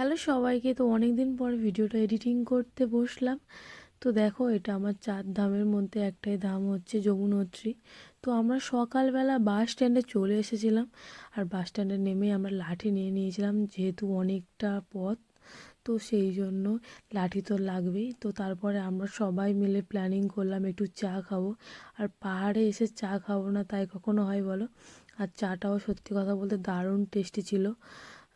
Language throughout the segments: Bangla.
হ্যালো সবাইকে, তো অনেক দিন পর ভিডিওটা এডিটিং করতে বসলাম। তো দেখো, এটা আমার চার ধামের মধ্যে একটাই ধাম হচ্ছে যমুনোত্রী। তো আমরা সকালবেলা বাস স্ট্যান্ডে চলে এসেছিলাম আর বাস স্ট্যান্ডে নেমে আমরা লাঠি নিয়ে নিয়েছিলাম যেহেতু অনেকটা পথ। তো সেই জন্য লাঠি তো লাগবেই। তো তারপরে আমরা সবাই মিলে প্ল্যানিং করলাম একটু চা খাব। আর পাহাড়ে এসে চা খাব না তাই কখনো হয় বলো? আর চাটাও সত্যি কথা বলতে দারুণ টেস্টি ছিল।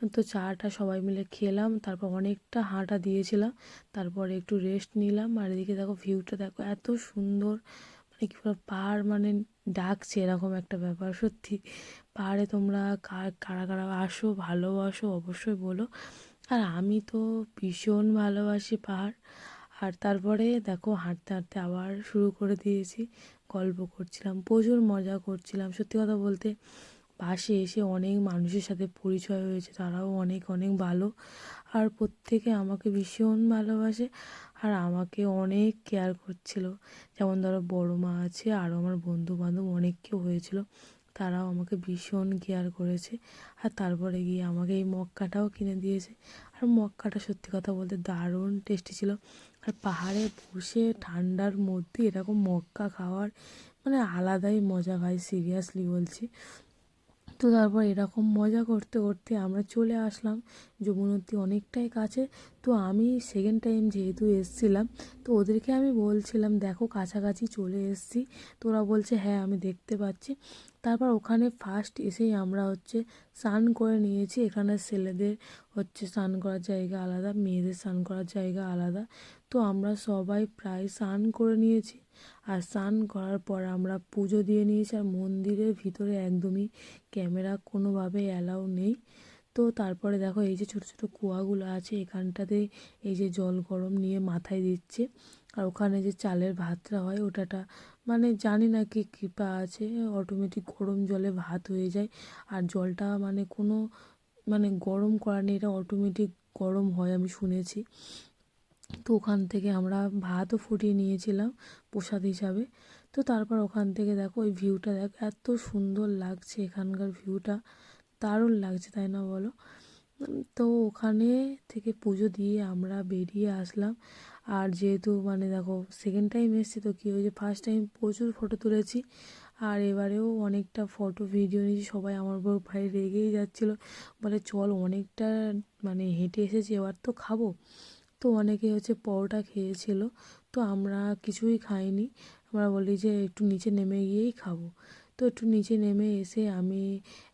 তো চাটা সবাই মিলে খেলাম, তারপর অনেকটা হাঁটা দিয়েছিলাম, তারপরে একটু রেস্ট নিলাম, আর এদিকে দেখো ভিউটা দেখো এত সুন্দর মানে কী বলো পাহাড় মানে ডাকছে এরকম একটা ব্যাপার, সত্যি। পাহাড়ে তোমরা কারা কারা আসো, ভালোবাসো, অবশ্যই বলো। আর আমি তো ভীষণ ভালোবাসি পাহাড়, আর তারপরে দেখো হাঁটতে হাঁটতে আবার শুরু করে দিয়েছি, গল্প করছিলাম, প্রচুর মজা করছিলাম, সত্যি কথা বলতে পাশে এসে অনেক মানুষের সাথে পরিচয় হয়েছে, তারাও অনেক অনেক ভালো। আর প্রত্যেকে আমাকে ভীষণ ভালোবাসে আর আমাকে অনেক কেয়ার করছিল। যেমন ধরো বড় মা আছে আরও আমার বন্ধু বান্ধব অনেক কেউ হয়েছিল, তারাও আমাকে ভীষণ কেয়ার করেছে। আর তারপরে গিয়ে আমাকে এই মক্কাটাও কিনে দিয়েছে। আর মক্কাটা সত্যি কথা বলতে দারুণ টেস্টি ছিল। আর পাহাড়ে বসে ঠান্ডার মধ্যে এরকম মক্কা খাওয়ার মানে আলাদাই মজা ভাই সিরিয়াসলি বলছি। তো তারপর এরকম মজা করতে করতে আমরা চলে আসলাম যমুনতী অনেকটাই কাছে। তো আমি সেকেন্ড টাইম যেহেতু এসছিলাম, তো ওদেরকে আমি বলছিলাম, দেখো, কাছাকাছি চলে এসছি। তোরা বলছে হ্যাঁ আমি দেখতে পাচ্ছি। তারপর ওখানে ফার্স্ট এসেই আমরা হচ্ছে স্নান করে নিয়েছি। এখানে ছেলেদের হচ্ছে স্নান করার জায়গা আলাদা, মেয়েদের স্নান করার জায়গা আলাদা। তো আমরা সবাই প্রায় স্নান করে নিয়েছি। আর স্নান করার পর আমরা পুজো দিয়ে নিয়েছি। আর মন্দিরের ভিতরে একদমই ক্যামেরা কোনোভাবে অ্যালাউ নেই। তো তারপরে দেখো এই যে ছোটো ছোটো কুয়াগুলো আছে, এখানটাতে এই যে জল গরম নিয়ে মাথায় দিচ্ছে। আর ওখানে যে চালের ভাতটা হয়, ওটাটা মানে জানি না কি কৃপা আছে অটোমেটিক গরম জলে ভাত হয়ে যায়। আর জলটা মানে কোনো মানে গরম করা নেই, এটা অটোমেটিক গরম হয় আমি শুনেছি। তো ওখান থেকে আমরা ভাতও ফুটিয়ে নিয়েছিলাম প্রসাদ হিসাবে। তো তারপর ওখান থেকে দেখো ওই ভিউটা দেখো, এত সুন্দর লাগছে এখানকার ভিউটা। দারুণ লাগছে, তাই না বলো? তো ওখানে থেকে পুজো দিয়ে আমরা বেরিয়ে আসলাম। আর যেহেতু মানে দেখো সেকেন্ড টাইম এসেছি তো কী হয়েছে ফার্স্ট টাইম প্রচুর ফটো তুলেছি। আর এবারেও অনেকটা ফটো ভিডিও নিয়েছি, সবাই আমার উপর ভাই রেগেই যাচ্ছিল। বলে চল অনেকটা মানে হেঁটে এসেছি, এবার তো খাব। তো অনেকে হচ্ছে পরোটা খেয়েছিল, তো আমরা কিছুই খাইনি। আমরা বলি যে একটু নিচে নেমে গিয়েই খাব। তো একটু নিচে নেমে এসে আমি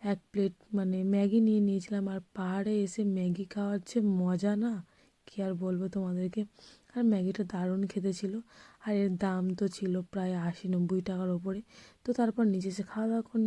এক প্লেট মানে ম্যাগি নিয়ে নিয়েছিলাম। আর পাহাড়ে এসে ম্যাগি খাওয়ার যে মজা না, কী আর বলব তোমাদেরকে? আর ম্যাগিটা দারুণ খেতে ছিল। আর এর দাম তো ছিল প্রায় আশি নব্বই টাকার ওপরে। তো তারপর নিজে এসে খাওয়া দাওয়া করে